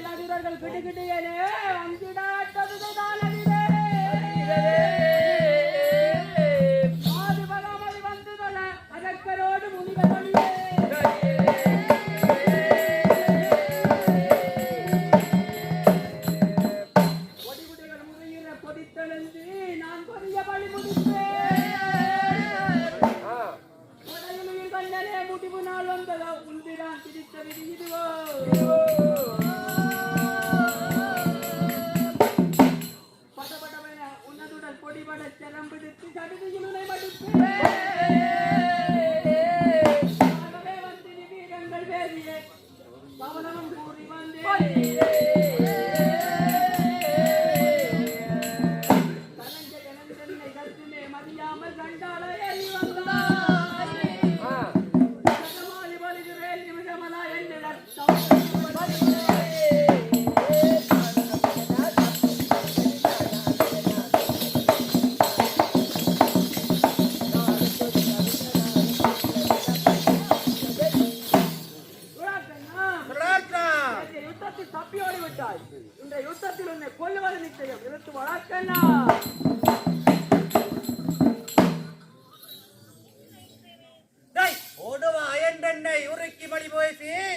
எல்லா வீரர்கள் கிட்டு கிட்டு ஏனே வந்திடாட்டது தானே முடிவு நாள் வந்ததா உண்டிதான் திருத்த விதி வடச்சரம் பிடித்து கடுதியினை மடிப்பேன் என்னை உருக்கி மொழி போய்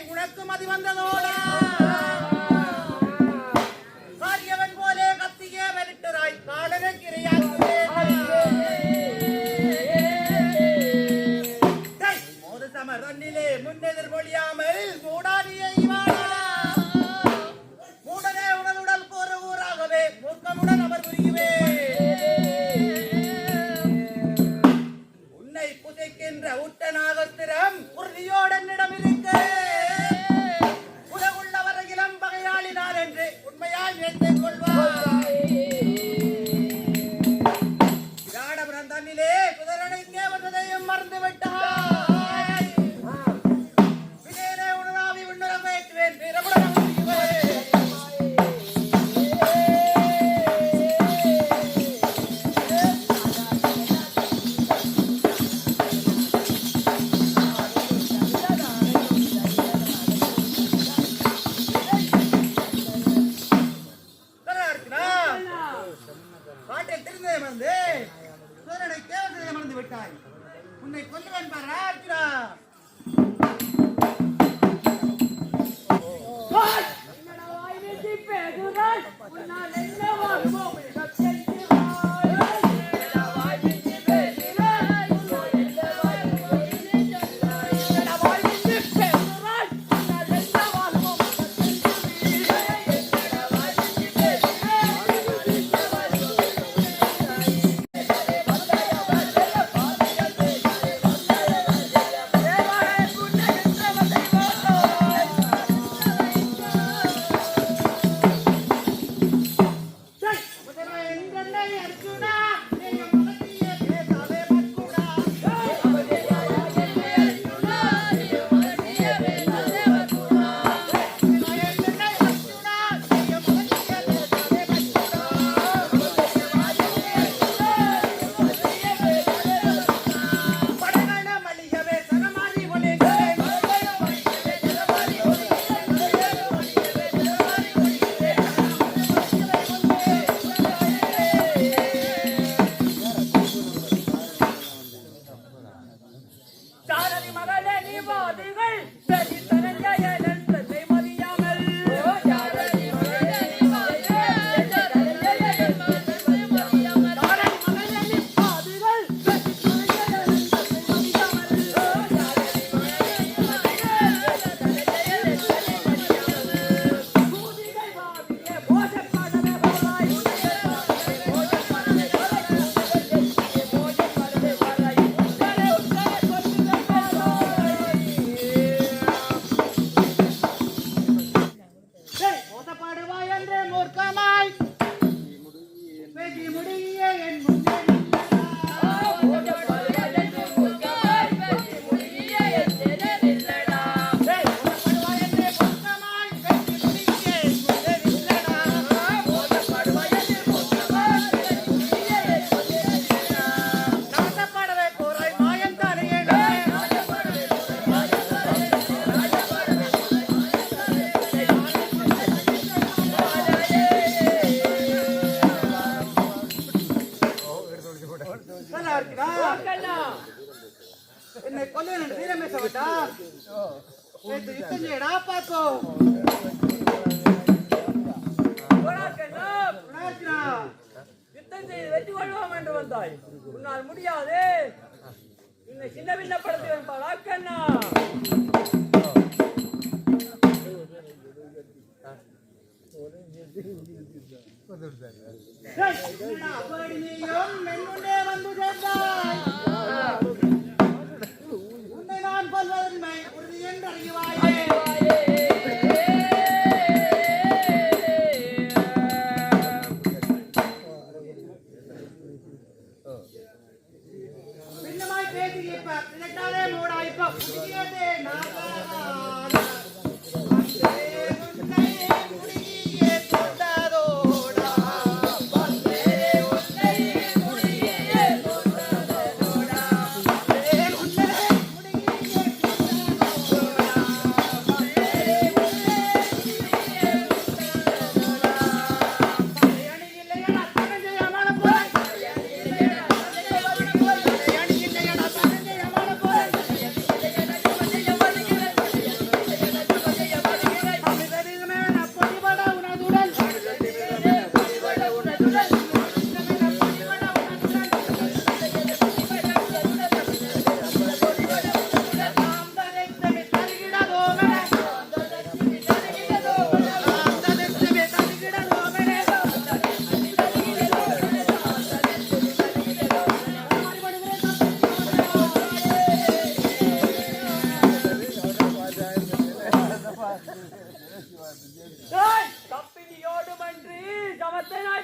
உனக்கும் அது வந்ததோடா. ஆரியவன் போலே கத்தியே வெரிட்டராய் காலன கிரையாக்குவேன் விடுவாய் உன்னால் முடியாது. இந்த சின்ன பின்ன படத்தை வருப்பாளா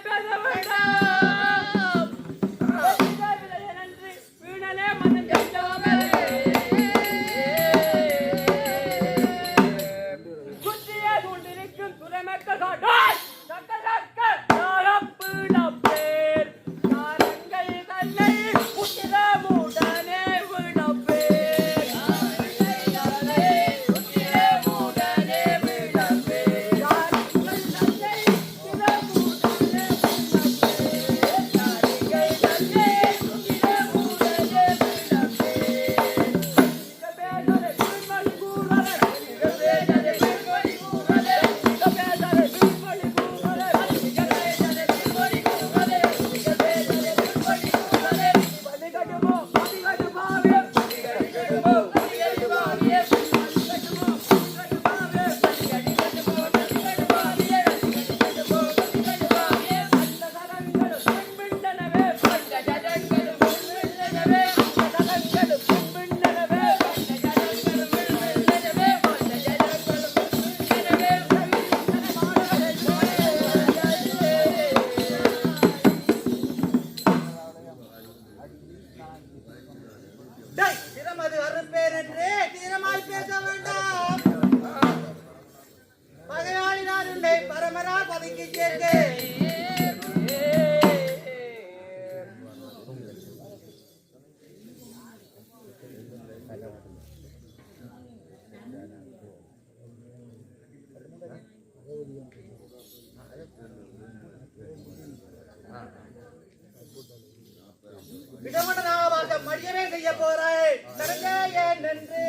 Pepe, விடமன நான் மறியவே செய்ய போறாய். நன்றே என் நன்றே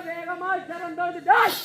வேகமாய் திறந்தது டாய்!